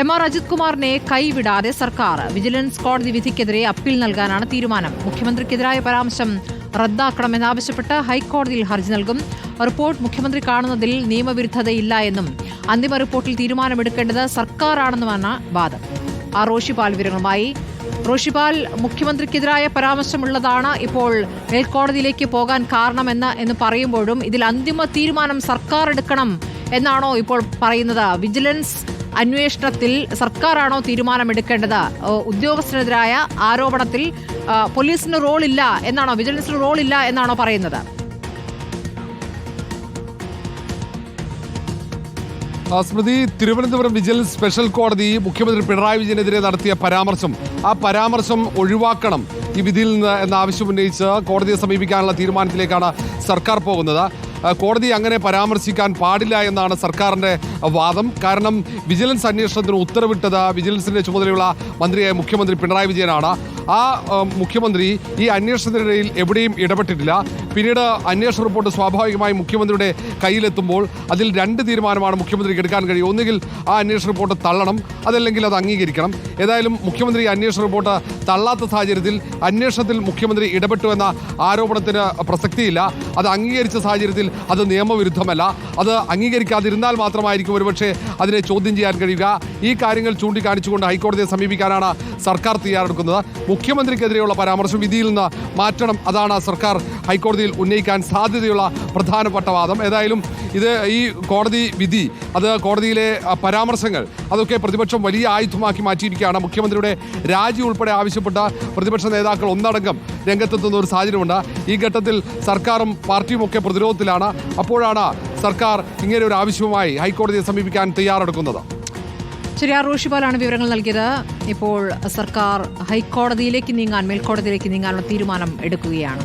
M R Ajith കുമാറിനെ കൈവിടാതെ സർക്കാർ വിജിലൻസ് കോടതി വിധിക്കെതിരെ അപ്പീൽ നൽകാനാണ് തീരുമാനം. മുഖ്യമന്ത്രിക്കെതിരായ പരാമർശം റദ്ദാക്കണമെന്നാവശ്യപ്പെട്ട് ഹൈക്കോടതിയിൽ ഹർജി നൽകും. റിപ്പോർട്ട് മുഖ്യമന്ത്രി കാണുന്നതിൽ നിയമവിരുദ്ധതയില്ല എന്നും അന്തിമ റിപ്പോർട്ടിൽ തീരുമാനമെടുക്കേണ്ടത് സർക്കാരാണെന്നുമാണ് വാദം. ആ റോഷിപാൽ വിവരങ്ങളുമായി. റോഷിപാൽ മുഖ്യമന്ത്രിക്കെതിരായ പരാമർശമുള്ളതാണ് ഇപ്പോൾ മേൽക്കോടതിയിലേക്ക് പോകാൻ കാരണമെന്ന് എന്ന് പറയുമ്പോഴും ഇതിൽ അന്തിമ തീരുമാനം സർക്കാർ എടുക്കണം എന്നാണോ ഇപ്പോൾ പറയുന്നത് വിജിലൻസ് അന്വേഷണത്തിൽ സർക്കാരാണോ തീരുമാനമെടുക്കേണ്ടത്? ഉദ്യോഗസ്ഥനെതിരായ ആരോപണത്തിൽ പോലീസിന് റോൾ ഇല്ല എന്നാണോ വിജിലൻസിന് ഇല്ല എന്നാണോ പറയുന്നത്? സ്മൃതി തിരുവനന്തപുരം വിജിലൻസ് സ്പെഷ്യൽ കോടതി മുഖ്യമന്ത്രി പിണറായി വിജയനെതിരെ നടത്തിയ പരാമർശം. ആ പരാമർശം ഒഴിവാക്കണം ഈ വിധിയിൽ നിന്ന് എന്ന ആവശ്യം ഉന്നയിച്ച് കോടതിയെ സമീപിക്കാനുള്ള തീരുമാനത്തിലേക്കാണ് സർക്കാർ പോകുന്നത്. കോടതി അങ്ങനെ പരാമർശിക്കാൻ പാടില്ല എന്നാണ് സർക്കാരിന്റെ വാദം. കാരണം വിജിലൻസ് അന്വേഷണത്തിന് ഉത്തരവിട്ടത് വിജിലൻസിന്റെ ചുമതലയുള്ള മന്ത്രിയായ മുഖ്യമന്ത്രി പിണറായി വിജയനാണ്. ആ മുഖ്യമന്ത്രി ഈ അന്വേഷണത്തിനിടയിൽ എവിടെയും ഇടപെട്ടിട്ടില്ല. പിന്നീട് അന്വേഷണ റിപ്പോർട്ട് സ്വാഭാവികമായി മുഖ്യമന്ത്രിയുടെ കയ്യിലെത്തുമ്പോൾ അതിൽ രണ്ട് തീരുമാനമാണ് മുഖ്യമന്ത്രിക്ക് എടുക്കാൻ കഴിയും ഒന്നുകിൽ ആ അന്വേഷണ റിപ്പോർട്ട് തള്ളണം അതല്ലെങ്കിൽ അത് അംഗീകരിക്കണം. ഏതായാലും മുഖ്യമന്ത്രി അന്വേഷണ റിപ്പോർട്ട് തള്ളാത്ത സാഹചര്യത്തിൽ അന്വേഷണത്തിൽ മുഖ്യമന്ത്രി ഇടപെട്ടു എന്ന ആരോപണത്തിന് പ്രസക്തിയില്ല. അത് അംഗീകരിച്ച സാഹചര്യത്തിൽ അത് നിയമവിരുദ്ധമല്ല. അത് അംഗീകരിക്കാതിരുന്നാൽ മാത്രമായിരിക്കും ഒരുപക്ഷെ അതിനെ ചോദ്യം ചെയ്യാൻ കഴിയുക. ഈ കാര്യങ്ങൾ ചൂണ്ടിക്കാണിച്ചുകൊണ്ട് ഹൈക്കോടതിയെ സമീപിക്കാനാണ് സർക്കാർ തയ്യാറെടുക്കുന്നത്. മുഖ്യമന്ത്രിക്കെതിരെയുള്ള പരാമർശം വിധിയിൽ നിന്ന് മാറ്റണം അതാണ് സർക്കാർ ഹൈക്കോടതിയിൽ ഉന്നയിക്കാൻ സാധ്യതയുള്ള പ്രധാനപ്പെട്ട വാദം ഏതായാലും ഇത് ഈ കോടതി വിധി അത് കോടതിയിലെ പരാമർശങ്ങൾ അതൊക്കെ പ്രതിപക്ഷം വലിയ ആയുധമാക്കി മാറ്റിയിരിക്കുകയാണ്. മുഖ്യമന്ത്രിയുടെ രാജി ഉൾപ്പെടെ ആവശ്യപ്പെട്ട പ്രതിപക്ഷ നേതാക്കൾ ഒന്നടങ്കം രംഗത്തെത്തുന്ന ഒരു സാഹചര്യമുണ്ട്. ഈ ഘട്ടത്തിൽ സർക്കാരും പാർട്ടിയും ഒക്കെ പ്രതിരോധത്തിലാണ്. അപ്പോഴാണ് സർക്കാർ ഇങ്ങനെ ഒരു ആവശ്യവുമായി ഹൈക്കോടതിയെ സമീപിക്കാൻ തയ്യാറെടുക്കുന്നത്. ശരി ആർ റോഷിപാലാണ് വിവരങ്ങൾ നൽകിയത്. ഇപ്പോൾ സർക്കാർ ഹൈക്കോടതിയിലേക്ക് നീങ്ങാൻ മേൽക്കോടതിയിലേക്ക് നീങ്ങാനുള്ള തീരുമാനം എടുക്കുകയാണ്.